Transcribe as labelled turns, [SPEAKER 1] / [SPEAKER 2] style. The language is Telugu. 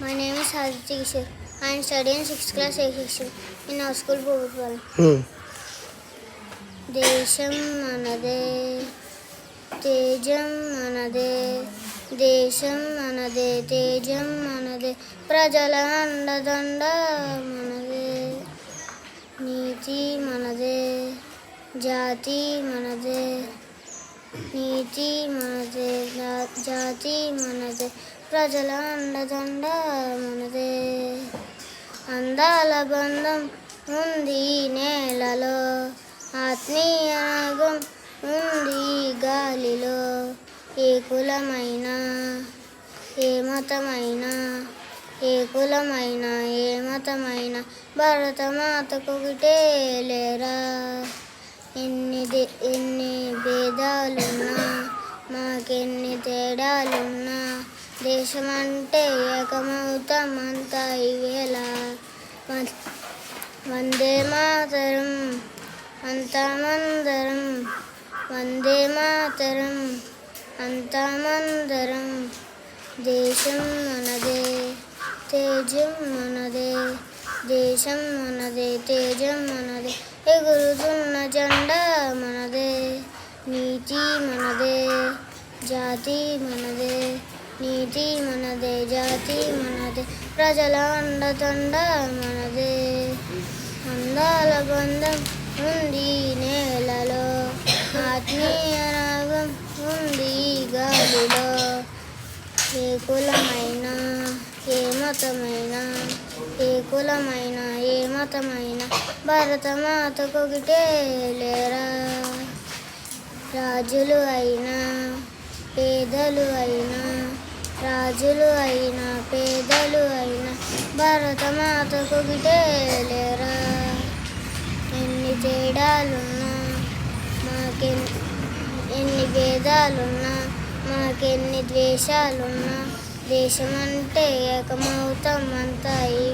[SPEAKER 1] My name is Aditya Kishore. I am studying 6th class A section in our school, Bhuvutwala.
[SPEAKER 2] ఉమ్.
[SPEAKER 1] దేశం మనదే తేజం మనదే దేశం మనదే తేజం మనదే ప్రజల అండదండ మనదే నీతి మనదే జాతి మనదే నీతి మనదే జా- జాతి మనదే. ప్రజల అండదండ మనదే. అందాల బంధం ఉంది నేలలో. ఆత్మీయాగం ఉంది గాలిలో. ఏ కులమైన ఏ మతమైన ఏ కులమైన ఏ మతమైన భరతమాతకొకటే లేరా. ఎన్ని దే- ఎన్ని భేదాలున్నా మాకెన్ని తేడాలున్నా దేశమంటే ఏకమవుతామంతా ఈవేళ వం- వందే మాతరం అంతమందరం వందే మాతరం అంతమందరం. దేశం మనదే తేజం మనదే దేశం మనదే తేజం మనదే. ఎగురుతున్న జెండా నీతి మనదే జాతి మనదే నీతి మనదే జాతి మనదే. ప్రజల అండదండ మనదే. అందాల బంధం ఉంది నేలలో ఆత్మీయ రాగం ఉంది గాలిలో. ఏ కులమైన ఏ మతమైన ఏ కులమైన ఏ మతమైన భరతమాతకొకటే లేరా? రాజులు అయినా పేదలు అయినా రాజులు అయినా పేదలు అయినా భరతమాతకు లేరా ఎన్ని తేడాలున్నా మాకెన్ని ఎన్ని భేదాలున్నా మాకెన్ని ద్వేషాలున్నా దేశమంటే ఏకమవుతాం అంతా ఈ